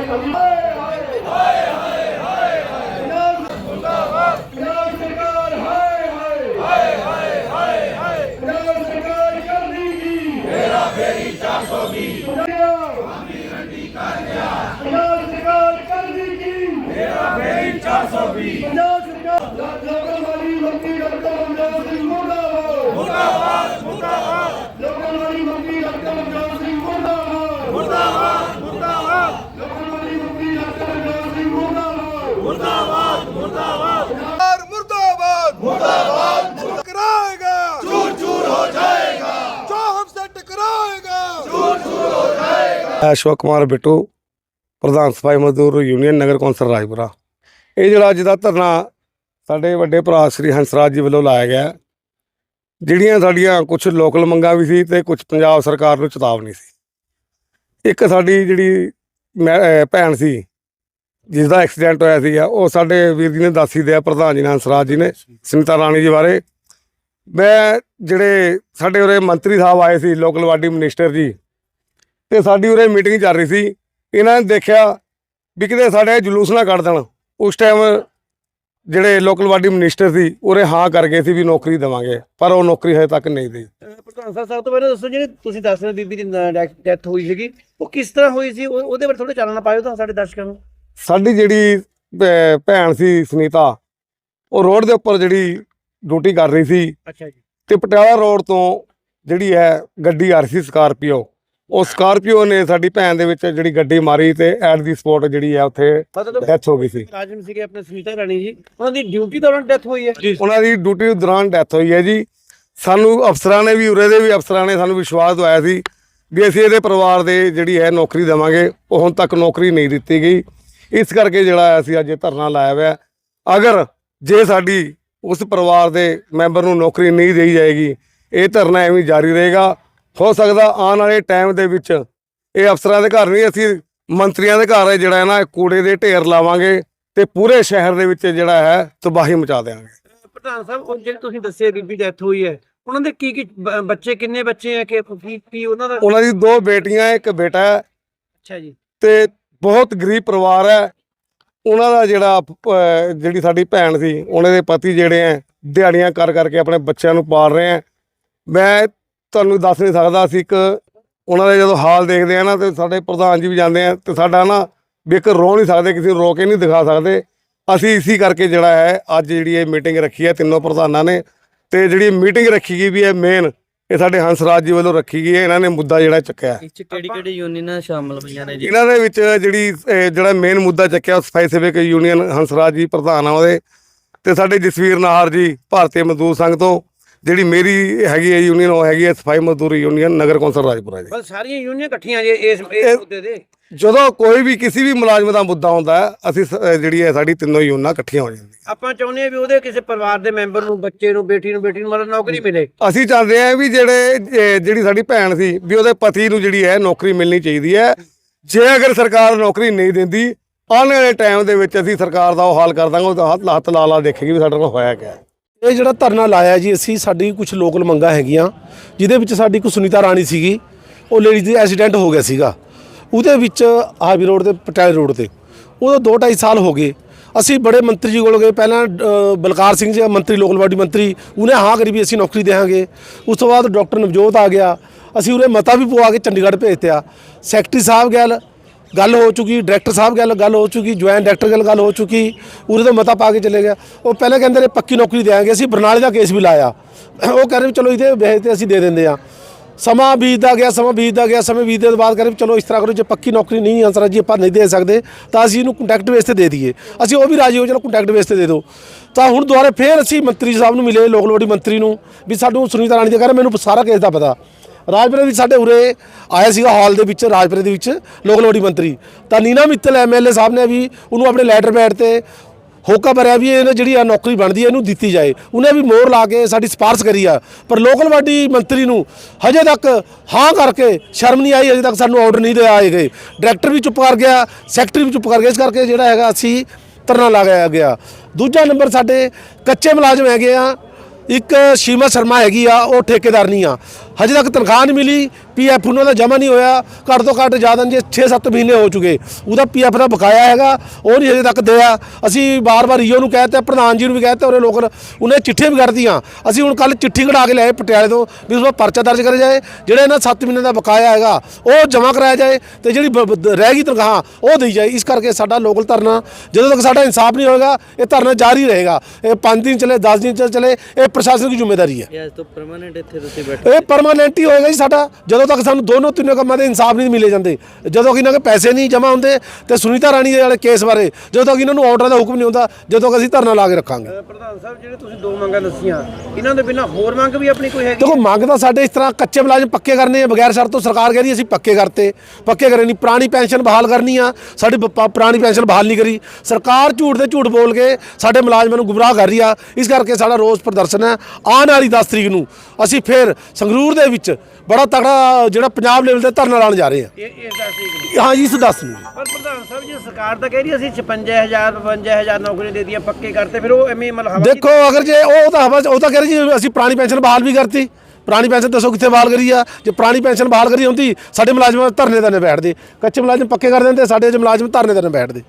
ਪੰਜਾਬ ਸਰਕਾਰ ਹਾਏ ਹਾਏ ਹਾਏ ਹਾਏ ਹਾਏ ਪੰਜਾਬ ਸਰਕਾਰ ਅਸ਼ੋਕ ਕੁਮਾਰ ਬਿੱਟੂ, ਪ੍ਰਧਾਨ ਸਫ਼ਾਈ ਮਜ਼ਦੂਰ ਯੂਨੀਅਨ ਨਗਰ ਕੌਂਸਲ ਰਾਜਪੁਰਾ। ਇਹ ਜਿਹੜਾ ਅੱਜ ਦਾ ਧਰਨਾ ਸਾਡੇ ਵੱਡੇ ਭਰਾ ਸ੍ਰੀ ਹੰਸਰਾਜ ਜੀ ਵੱਲੋਂ ਲਾਇਆ ਗਿਆ, ਜਿਹੜੀਆਂ ਸਾਡੀਆਂ ਕੁਝ ਲੋਕਲ ਮੰਗਾਂ ਵੀ ਸੀ ਤੇ ਕੁਝ ਪੰਜਾਬ ਸਰਕਾਰ ਨੂੰ ਚੇਤਾਵਨੀ ਸੀ। ਇੱਕ ਸਾਡੀ ਜਿਹੜੀ ਮੈਂ- ਭੈਣ ਸੀ ਜਿਸ ਦਾ ਐਕਸੀਡੈਂਟ ਹੋਇਆ ਸੀਗਾ, ਉਹ ਸਾਡੇ ਵੀਰ ਜੀ ਨੇ ਦੱਸੀ ਦਿਆ, ਪ੍ਰਧਾਨ ਜੀ ਨੇ, ਹੰਸਰਾਜ ਜੀ ਨੇ ਸਮਿਤਾ ਰਾਣੀ ਜੀ ਬਾਰੇ। ਮੈਂ ਜਿਹੜੇ ਸਾਡੇ ਉਰੇ ਮੰਤਰੀ ਸਾਹਿਬ ਆਏ ਸੀ, ਲੋਕਲ ਵਾਡੀ ਮਿਨਿਸਟਰ ਜੀ ਤੇ ਸਾਡੀ ਉਰੇ ਮੀਟਿੰਗ ਚੱਲ ਰਹੀ ਸੀ। ਇਹਨਾਂ ਨੇ ਦੇਖਿਆ ਵੀ ਕਿਤੇ ਸਾਡੇ ਜਲੂਸ ਨਾ ਕੱਢ ਦੇਣ। ਉਸ ਟਾਈਮ ਜਿਹੜੇ ਲੋਕਲ ਬਾਡੀ ਮਿਨਿਸਟਰ ਸੀ ਉਰੇ ਹਾਂ ਕਰ ਗਏ ਸੀ ਵੀ ਨੌਕਰੀ ਦੇਵਾਂਗੇ ਪਰ ਉਹ ਨੌਕਰੀ ਹਜੇ ਤੱਕ ਨਹੀਂ ਅਹ ਪ੍ਰਧਾਨ ਸਾਹਿਬ ਸਭ ਤੋਂ ਪਹਿਲਾਂ ਦੱਸੋ ਜਿਹੜੀ ਤੁਸੀਂ ਦੱਸ ਰਹੇ ਬੀਬੀ ਦੀ ਡੈਥ ਹੋਈ ਸੀਗੀ ਉਹ ਕਿਸ ਤਰ੍ਹਾਂ ਹੋਈ ਸੀ? ਉਹ- ਉਹਦੇ ਬਾਰੇ ਥੋੜਾ ਚਾਨਣਾ ਪਾਇਓ ਤਾਂ ਸਾਡੇ ਦਰਸ਼ਕਾਂ ਨੂੰ। ਸਾਡੀ ਜਿਹੜੀ ਭੈਣ ਸੀ ਸੁਨੀਤਾ ਉਹ ਰੋਡ ਦੇ ਉੱਪਰ ਜਿਹੜੀ ਡਿਊਟੀ ਕਰ ਰਹੀ ਸੀ। ਅੱਛਾ ਜੀ। ਤੇ ਪਟਿਆਲਾ ਰੋਡ ਤੋਂ ਜਿਹੜੀ ਹੈ ਗੱਡੀ ਆ ਰਹੀ ਸੀ ਸਕਾਰਪੀਓ ਉਹ ਸਕਾਰਪੀਓ ਨੇ ਸਾਡੀ ਭੈਣ ਦੇ ਵਿੱਚ ਜਿਹੜੀ ਗੱਡੀ ਮਾਰੀ ਤੇ ਐਟ ਦੀ ਸਪੋਟ ਜਿਹੜੀ ਹੈ ਉੱਥੇ ਡੈਥ ਹੋ ਗਈ ਸੀ। ਰਾਜਨ ਸੀਗੇ ਆਪਣੇ ਸੁਨੀਤਾ ਰਾਣੀ ਜੀ। ਉਹਨਾਂ ਦੀ ਡਿਊਟੀ ਦੌਰਾਨ ਡੈਥ ਹੋਈ ਹੈ। ਜੀ ਉਹਨਾਂ ਦੀ ਡਿਊਟੀ ਦੌਰਾਨ ਡੈਥ ਹੋਈ ਹੈ ਜੀ। ਸਾਨੂੰ ਅਫਸਰਾਂ ਨੇ ਵੀ ਉਰੇ ਦੇ ਵੀ ਅਫਸਰਾਂ ਨੇ ਸਾਨੂੰ ਵਿਸ਼ਵਾਸ ਦਵਾਇਆ ਸੀ ਵੀ ਅਸੀਂ ਇਹਦੇ ਪਰਿਵਾਰ ਦੇ ਜਿਹੜੀ ਹੈ ਨੌਕਰੀ ਦੇਵਾਂਗੇ। ਉਹ ਹੁਣ ਤੱਕ ਨੌਕਰੀ ਨਹੀਂ ਦਿੱਤੀ ਗਈ। ਇਸ ਕਰਕੇ ਜਿਹੜਾ ਅਸੀਂ ਅੱਜ ਇਹ ਧਰਨਾ ਲਾਇਆ ਹੋਇਆ। ਅਗਰ ਜੇ ਸਾਡੀ ਉਸ ਪਰਿਵਾਰ ਦੇ ਮੈਂਬਰ ਨੂੰ ਨੌਕਰੀ ਨਹੀਂ ਦੇਈ ਜਾਏਗੀ ਇਹ ਧਰਨਾ ਐਵੇਂ ਜਾਰੀ ਰਹੇਗਾ। ਹੋ ਸਕਦਾ ਆਉਣ ਵਾਲੇ ਟਾਈਮ ਦੇ ਵਿੱਚ ਇਹ ਅਫਸਰਾਂ ਦੇ ਘਰ ਨਹੀਂ ਅਸੀਂ ਮੰਤਰੀਆਂ ਦੇ ਘਰ ਜਿਹੜਾ ਹੈ ਨਾ ਕੂੜੇ ਦੇ ਢੇਰ ਲਾਵਾਂਗੇ ਤੇ ਪੂਰੇ ਸ਼ਹਿਰ ਦੇ ਵਿੱਚ ਜਿਹੜਾ ਹੈ ਤਬਾਹੀ ਮਚਾ ਦੇਵਾਂਗੇ ਪ੍ਰਧਾਨ ਸਾਹਿਬ ਉਹ ਜਿਹੜੇ ਤੁਸੀਂ ਦੱਸਿਆ ਬੀਬੀ ਡੈਥ ਹੋਈ ਹੈ ਉਹਨਾਂ ਦੇ ਕੀ ਕੀ ਬ- ਬੱਚੇ ਕਿੰਨੇ ਬੱਚੇ ਹੈ ਕਿ ਕੀ ਕੀ ਉਹਨਾਂ ਦਾ? ਉਹਨਾਂ ਦੀ ਦੋ ਬੇਟੀਆਂ ਇੱਕ ਬੇਟਾ ਹੈ ਅੱਛਾ ਜੀ। ਤੇ ਬਹੁਤ ਗਰੀਬ ਪਰਿਵਾਰ ਹੈ। ਉਹਨਾਂ ਦਾ ਜਿਹੜਾ ਅਹ, ਜਿਹੜੀ ਸਾਡੀ ਭੈਣ ਸੀ ਉਹਨਾਂ ਦੇ ਪਤੀ ਜਿਹੜੇ ਹੈ ਦਿਹਾੜੀਆਂ ਕਰ ਕਰਕੇ ਆਪਣੇ ਬੱਚਿਆਂ ਨੂੰ ਪਾਲ ਰਹੇ ਹੈ। ਮੈਂ ਤੁਹਾਨੂੰ ਦੱਸ ਨਹੀਂ ਸਕਦਾ ਅਸੀਂ ਇੱਕ ਉਹਨਾਂ ਦਾ ਜਦੋਂ ਹਾਲ ਦੇਖਦੇ ਆ ਨਾ ਤੇ ਸਾਡੇ ਪ੍ਰਧਾਨ ਜੀ ਵੀ ਜਾਂਦੇ ਆ ਤੇ ਸਾਡਾ ਨਾ ਵੀ ਇੱਕ ਰੋ ਨਹੀਂ ਸਕਦੇ ਕਿਸੇ ਨੂੰ ਰੋ ਕੇ ਨਹੀਂ ਦਿਖਾ ਸਕਦੇ। ਅਸੀਂ ਇਸੇ ਕਰਕੇ ਜਿਹੜਾ ਹੈ ਅੱਜ ਜਿਹੜੀ ਇਹ ਮੀਟਿੰਗ ਰੱਖੀ ਹੈ ਤਿੰਨੋਂ ਪ੍ਰਧਾਨਾਂ ਨੇ ਤੇ ਜਿਹੜੀ ਮੀਟਿੰਗ ਰੱਖੀ ਗਈ ਵੀ ਹੈ ਮੇਨ ਇਹ ਸਾਡੇ ਹੰਸਰਾਜ ਜੀ ਵੱਲੋਂ ਰੱਖੀ ਗਈ ਹੈ ਇਹਨਾਂ ਨੇ ਮੁੱਦਾ ਜਿਹੜਾ ਚੱਕਿਆ ਇਹ ਚ ਕਿਹੜੀ ਕਿਹੜੀ ਯੂਨੀਅਨਾਂ ਸ਼ਾਮਲ ਹੋਈਆਂ ਨੇ ਜੀ? ਇਹਨਾਂ ਦੇ ਵਿੱਚ ਜਿਹੜੀ ਜਿਹੜਾ ਮੇਨ ਮੁੱਦਾ ਚੱਕਿਆ ਉਹ ਸਫ਼ਾਈ ਸੇਵਕ ਯੂਨੀਅਨ ਹੰਸਰਾਜ ਜੀ ਪ੍ਰਧਾਨ ਆ ਉਹਦੇ। ਤੇ ਸਾਡੇ ਜਸਵੀਰ ਨਾਹਰ ਜੀ ਭਾਰਤੀ ਮਜ਼ਦੂਰ ਸੰਘ ਤੋਂ ਜਿਹੜੀ ਮੇਰੀ ਹੈਗੀ ਹੈ ਯੂਨੀਅਨ ਉਹ ਹੈਗੀ ਹੈ ਸਫ਼ਾਈ ਮਜ਼ਦੂਰ ਯੂਨੀਅਨ ਨਗਰ ਕੌਂਸਲ ਰਾਜਪੁਰਾ ਜੀ। ਬਸ ਸਾਰੀਆਂ ਯੂਨੀਅਨ ਇਕੱਠੀਆਂ ਜੇ ਇਸ ਮੁੱਦੇ ਦੇ ਜਦੋਂ ਕੋਈ ਵੀ ਕਿਸੇ ਵੀ ਮੁਲਾਜ਼ਮ ਦਾ ਮੁੱਦਾ ਹੁੰਦਾ ਹੈ ਅਸੀਂ ਸ- ਜਿਹੜੀ ਹੈ ਸਾਡੀ ਤਿੰਨੋਂ ਯੂਨੀਅਨਾਂ ਇਕੱਠੀਆਂ ਹੋ ਜਾਂਦੀਆਂ। ਆਪਾਂ ਚਾਹੁੰਦੇ ਹਾਂ ਵੀ ਉਹਦੇ ਕਿਸੇ ਪਰਿਵਾਰ ਦੇ ਮੈਂਬਰ ਨੂੰ ਬੱਚੇ ਨੂੰ ਬੇਟੀ ਨੂੰ ਬੇਟੀ ਨੂੰ ਮਤਲਬ ਨੌਕਰੀ ਮਿਲੇ। ਅਸੀਂ ਚਾਹੁੰਦੇ ਹਾਂ ਵੀ ਜਿਹੜੇ ਜਿਹੜੀ ਸਾਡੀ ਭੈਣ ਸੀ ਵੀ ਉਹਦੇ ਪਤੀ ਨੂੰ ਜਿਹੜੀ ਹੈ ਨੌਕਰੀ ਮਿਲਣੀ ਚਾਹੀਦੀ ਹੈ। ਜੇ ਅਗਰ ਸਰਕਾਰ ਨੌਕਰੀ ਨਹੀਂ ਦਿੰਦੀ ਆਉਣ ਵਾਲੇ ਟਾਈਮ ਦੇ ਵਿੱਚ ਅਸੀਂ ਸਰਕਾਰ ਦਾ ਉਹ ਹਾਲ ਕਰ ਦਾਂਗੇ ਉਹਦਾ ਹੱਥ ਹੱਥ ਲਾ ਲਾ ਦੇਖੇਗੀ ਵੀ ਸਾਡੇ ਨਾਲ ਹੋਇਆ ਕਿਆ। ਹੈ ਇਹ ਜਿਹੜਾ ਧਰਨਾ ਲਾਇਆ ਜੀ, ਅਸੀਂ ਸਾਡੀ ਕੁਝ ਲੋਕਲ ਮੰਗਾਂ ਹੈਗੀਆਂ, ਜਿਹਦੇ ਵਿੱਚ ਸਾਡੀ ਕੋਈ ਸੁਨੀਤਾ ਰਾਣੀ ਸੀਗੀ, ਉਹ ਲੇਡੀ ਦੀ ਐਕਸੀਡੈਂਟ ਹੋ ਗਿਆ ਸੀਗਾ। ਉਹਦੇ ਵਿੱਚ ਹਾਈਵੇ ਰੋਡ ਤੇ, ਪਟਿਆਲੇ ਰੋਡ ਤੇ। ਉਦੋਂ 2.5 ਸਾਲ ਹੋ ਗਏ। ਅਸੀਂ ਬੜੇ ਮੰਤਰੀ ਜੀ ਕੋਲ ਗਏ, ਪਹਿਲਾਂ ਬਲਕਾਰ ਸਿੰਘ ਜੀ, ਮੰਤਰੀ, ਲੋਕਲ ਬਾਡੀ ਮੰਤਰੀ, ਉਹਨੇ ਹਾਂ ਕਰੀ ਵੀ ਅਸੀਂ ਨੌਕਰੀ ਦੇਵਾਂਗੇ। ਉਸ ਤੋਂ ਬਾਅਦ ਡਾਕਟਰ ਨਵਜੋਤ ਆ ਗਿਆ। ਅਸੀਂ ਉਹਨੇ ਮਤਾ ਵੀ ਪਵਾ ਕੇ ਚੰਡੀਗੜ੍ਹ ਭੇਜਤਿਆ ਸੈਕਟਰੀ ਸਾਹਿਬ ਗੈਲ ਗੱਲ ਹੋ ਚੁੱਕੀ, ਡਾਇਰੈਕਟਰ ਸਾਹਿਬ ਗੱਲ ਗੱਲ ਹੋ ਚੁੱਕੀ, ਜੁਆਇੰਟ ਡਾਇਰੈਕਟਰ ਗੱਲ ਗੱਲ ਹੋ ਚੁੱਕੀ, ਉਰੇ ਤੋਂ ਮਤਾ ਪਾ ਕੇ ਚਲੇ ਗਿਆ। ਉਹ ਪਹਿਲਾਂ ਕਹਿੰਦੇ ਨੇ ਪੱਕੀ ਨੌਕਰੀ ਦੇਵਾਂਗੇ ਅਸੀਂ ਬਰਨਾਲੇ ਦਾ ਕੇਸ ਵੀ ਲਾਇਆ। ਉਹ ਕਹਿੰਦੇ ਵੀ ਚਲੋ ਇਹਦੇ ਵੇਚ ਤੇ ਅਸੀਂ ਦੇ ਦਿੰਦੇ ਆ ਸਮਾਂ ਬੀਤਦਾ ਗਿਆ, ਸਮਾਂ ਬੀਤਦਾ ਗਿਆ, ਸਮੇਂ ਬੀਤਦੇ ਤੋਂ ਬਾਅਦ ਕਹਿੰਦੇ ਵੀ ਚਲੋ ਇਸ ਤਰ੍ਹਾਂ ਕਰੋ, ਜੇ ਪੱਕੀ ਨੌਕਰੀ ਨਹੀਂ ਅੰਸਰ ਜੀ ਆਪਾਂ ਨਹੀਂ ਦੇ ਸਕਦੇ, ਤਾਂ ਅਸੀਂ ਇਹਨੂੰ ਕੰਟੈਕਟ ਬੇਸ ਤੇ ਦੇ ਦਈਏ। ਅਸੀਂ ਉਹ ਵੀ ਰਾਜੀ ਹੋ ਚਲੋ ਕੰਟੈਕਟ ਬੇਸ ਤੇ ਦੇ ਦਿਓ। ਤਾਂ ਹੁਣ ਦੁਬਾਰਾ ਫੇਰ ਅਸੀਂ ਮੰਤਰੀ ਸਾਹਿਬ ਨੂੰ ਮਿਲੇ ਲੋਕਲ ਲੋੜੀ ਮੰਤਰੀ ਨੂੰ, ਵੀ ਸਾਨੂੰ ਸੁਨੀਤਾ ਰਾਣੀ ਦੇ ਕਹਿੰਦੇ ਮੈਨੂੰ ਸਾਰਾ ਕੇਸ ਦਾ ਪਤਾ। ਰਾਜਪੁਰੇ ਵਿੱਚ ਸਾਡੇ ਉਰੇ ਆਇਆ ਸੀਗਾ ਹਾਲ ਦੇ ਵਿੱਚ ਰਾਜਪੁਰੇ ਦੇ ਵਿੱਚ ਲੋਕਲ ਬੋਡੀ ਮੰਤਰੀ। ਤਾਂ ਨੀਨਾ ਮਿੱਤਲ ਐਮਐਲਏ ਸਾਹਿਬ ਨੇ ਵੀ ਉਹਨੂੰ ਆਪਣੇ ਲੈਟਰ ਪੈਡ ਤੇ ਹੋਕਾ ਭਰਿਆ ਵੀ ਇਹਨੇ ਜਿਹੜੀ ਆ ਨੌਕਰੀ ਬਣਦੀ ਹੈ ਇਹਨੂੰ ਦਿੱਤੀ ਜਾਏ। ਉਹਨੇ ਵੀ ਮੋਹਰ ਲਾ ਕੇ ਸਾਡੀ ਸਿਫਾਰਿਸ਼ ਕਰੀ ਆ। ਪਰ ਲੋਕਲ ਬਾਡੀ ਮੰਤਰੀ ਨੂੰ ਹਜੇ ਤੱਕ ਹਾਂ ਕਰਕੇ ਸ਼ਰਮ ਨਹੀਂ ਆਈ, ਹਜੇ ਤੱਕ ਸਾਨੂੰ ਆਰਡਰ ਨਹੀਂ ਦੇ ਆਏ ਗਏ। ਡਾਇਰੈਕਟਰ ਵੀ ਚੁੱਪ ਕਰ ਗਿਆ, ਸੈਕਟਰੀ ਵੀ ਚੁੱਪ ਕਰ ਗਿਆ, ਇਸ ਕਰਕੇ ਜਿਹੜਾ ਹੈਗਾ ਅਸੀਂ ਧਰਨਾ ਲਗਾਇਆ ਗਿਆ। ਦੂਜਾ ਨੰਬਰ ਸਾਡੇ ਕੱਚੇ ਮੁਲਾਜ਼ਮ ਹੈਗੇ ਆ ਇੱਕ ਸ਼ੀਮਾ ਸ਼ਰਮਾ ਹੈਗੀ ਆ, ਉਹ ਠੇਕੇਦਾਰ ਨਹੀਂ ਆ। ਹਜੇ ਤੱਕ ਤਨਖਾਹ ਨਹੀਂ ਮਿਲੀ ਪੀਐਫ ਉਹਨਾਂ ਦਾ ਜਮ੍ਹਾਂ ਨਹੀਂ ਹੋਇਆ, ਘੱਟ ਤੋਂ ਘੱਟ ਜ਼ਿਆਦਾ ਜੇ 6-7 ਮਹੀਨੇ ਹੋ ਚੁੱਕੇ। ਉਹਦਾ ਪੀਐਫ ਦਾ ਬਕਾਇਆ ਹੈਗਾ, ਉਹ ਨਹੀਂ ਹਜੇ ਤੱਕ ਦਿਆ। ਅਸੀਂ ਬਾਰ-ਬਾਰ ਈਓ ਨੂੰ ਕਹਿਤਾ, ਪ੍ਰਧਾਨ ਜੀ ਨੂੰ ਵੀ ਕਹਿਤਾ, ਉਹਨੇ ਲੋਕ ਉਹਨੇ ਚਿੱਠੀਆਂ ਵੀ ਕੱਢਤੀਆਂ। ਅਸੀਂ ਹੁਣ ਕੱਲ ਚਿੱਠੀ ਕਢਾ ਕੇ ਲਿਆਏ ਪਟਿਆਲੇ ਤੋਂ, ਵੀ ਉਸ ਦਾ ਪਰਚਾ ਦਰਜ ਕਰਿਆ ਜਾਏ, ਜਿਹੜਾ ਇਹਨਾਂ 7 ਮਹੀਨੇ ਦਾ ਬਕਾਇਆ ਹੈਗਾ, ਉਹ ਜਮ੍ਹਾਂ ਕਰਾਇਆ ਜਾਏ ਤੇ ਜਿਹੜੀ ਬ- ਰਹਿ ਗਈ ਤਨਖਾਹ, ਉਹ ਦੇਈ ਜਾਏ। ਇਸ ਕਰਕੇ ਸਾਡਾ ਲੋਕਲ ਧਰਨਾ, ਜਦੋਂ ਤੱਕ ਸਾਡਾ ਇਨਸਾਫ ਨਹੀਂ ਹੋਏਗਾ, ਇਹ ਧਰਨਾ ਜਾਰੀ ਰਹੇਗਾ। ਇਹ 5 ਦਿਨ ਚਲੇ 10 ਦਿਨ ਚਲੇ, ਇਹ ਪ੍ਰਸ਼ਾਸਨ ਦੀ ਜ਼ਿੰਮੇਵਾਰੀ ਹੈ। ਇਹ ਅੱਜ ਤੋਂ ਪਰਮਾਨੈਂਟ ਇੱਥੇ ਤੁਸੀਂ ਬੈਠੇ ਇਹ ਪਰਮਾਨੈਂਟ ਹੀ ਹੋਏਗਾ ਜੀ ਸਾਡਾ। ਜਦੋਂ ਤੱਕ ਸਾਨੂੰ ਦੋਨੋਂ ਤਿੰਨੋਂ ਕੰਮਾਂ ਦੇ ਇਨਸਾਫ ਨਹੀਂ ਮਿਲੇ ਜਾਂਦੇ ਜਦੋਂ ਕਿ ਇਹਨਾਂ ਦੇ ਪੈਸੇ ਨਹੀਂ ਜਮ੍ਹਾਂ ਹੁੰਦੇ ਤੇ ਸੁਨੀਤਾ ਰਾਣੀ ਦੇ ਵਾਲੇ ਕੇਸ ਬਾਰੇ ਜਦੋਂ ਤੱਕ ਇਹਨਾਂ ਨੂੰ ਆਰਡਰ ਦਾ ਹੁਕਮ ਨਹੀਂ ਹੁੰਦਾ ਜਦੋਂ ਤੱਕ ਅਸੀਂ ਧਰਨਾ ਲਾ ਕੇ ਰੱਖਾਂਗੇ। ਪ੍ਰਧਾਨ ਸਾਹਿਬ ਜਿਹੜੇ ਤੁਸੀਂ ਦੋ ਮੰਗਾਂ ਦੱਸੀਆਂ ਇਹਨਾਂ ਦੇ ਬਿਨਾਂ ਹੋਰ ਮੰਗ ਵੀ ਆਪਣੀ ਕੋਈ ਹੈਗੀ ਦੇਖੋ ਮੰਗ ਤਾਂ ਸਾਡੇ ਇਸ ਤਰ੍ਹਾਂ ਕੱਚੇ ਮੁਲਾਜ਼ਮ ਪੱਕੇ ਕਰਨੇ ਆ ਬਗੈਰ ਸ਼ਰਤ ਤੋਂ ਸਰਕਾਰ ਕਹਿ ਰਹੀ ਅਸੀਂ ਪੱਕੇ ਕਰਤੇ। ਪੱਕੇ ਕਰੇ ਨਹੀਂ ਪੁਰਾਣੀ ਪੈਨਸ਼ਨ ਬਹਾਲ ਕਰਨੀ ਆ। ਸਾਡੀ ਪ- ਪੁਰਾਣੀ ਪੈਨਸ਼ਨ ਬਹਾਲ ਨਹੀਂ ਕਰੀ। ਸਰਕਾਰ ਝੂਠ ਦੇ ਝੂਠ ਬੋਲ ਕੇ ਸਾਡੇ ਮੁਲਾਜ਼ਮਾਂ ਨੂੰ ਗੁੰਮਰਾਹ ਕਰ ਰਹੀ ਆ। ਇਸ ਕਰਕੇ ਸਾਡਾ ਰੋਸ ਪ੍ਰਦਰਸ਼ਨ ਹੈ। ਆਉਣ ਵਾਲੀ 10 ਤਰੀਕ ਨੂੰ ਅਸੀਂ ਫਿਰ ਸੰਗਰੂਰ ਦੇ ਵਿੱਚ ਬੜਾ ਤਗੜਾ ਜਿਹੜਾ ਪੰਜਾਬ ਲੈਵਲ ਤੇ ਧਰਨਾ ਲਾਉਣ ਜਾ ਰਹੇ ਆ ਇਹ ਹਾਂ ਜੀ ਇਸ 10 ਨੂੰ। ਪਰ ਪ੍ਰਧਾਨ ਸਾਹਿਬ ਜੀ ਸਰਕਾਰ ਤਾਂ ਕਹਿ ਰਹੀ ਅਸੀਂ 55000 55000 ਨੌਕਰੀ ਦੇ ਦਿੱਤੀਆਂ ਪੱਕੇ ਕਰਤੇ ਫਿਰ ਉਹ ਐਵੇਂ ਮਤਲਬ ਹਵਾ 'ਚ ਹੀ ਦੇਖੋ ਅਗਰ ਜੇ ਉਹ ਤਾਂ ਹਵਾ 'ਚ- ਉਹ ਤਾਂ ਕਹਿ ਰਹੀ ਜੀ ਅਸੀਂ ਪੁਰਾਣੀ ਪੈਨਸ਼ਨ ਬਹਾਲ ਵੀ ਕਰਤੀ। ਪੁਰਾਣੀ ਪੈਨਸ਼ਨ ਦੱਸੋ ਕਿੱਥੇ ਬਹਾਲ ਕਰੀ ਆ? ਜੇ ਪੁਰਾਣੀ ਪੈਨਸ਼ਨ ਬਹਾਲ ਕਰੀ ਹੁੰਦੀ ਸਾਡੇ ਮੁਲਾਜ਼ਮ ਧਰਨੇ ਤੇ ਨਾ ਬੈਠਦੇ। ਕੱਚੇ ਮੁਲਾਜ਼ਮ ਪੱਕੇ ਕਰ ਦਿੰਦੇ ਸਾਡੇ ਜੇ ਮੁਲਾਜ਼ਮ ਧਰਨੇ ਤੇ ਨਾ ਬੈਠਦੇ।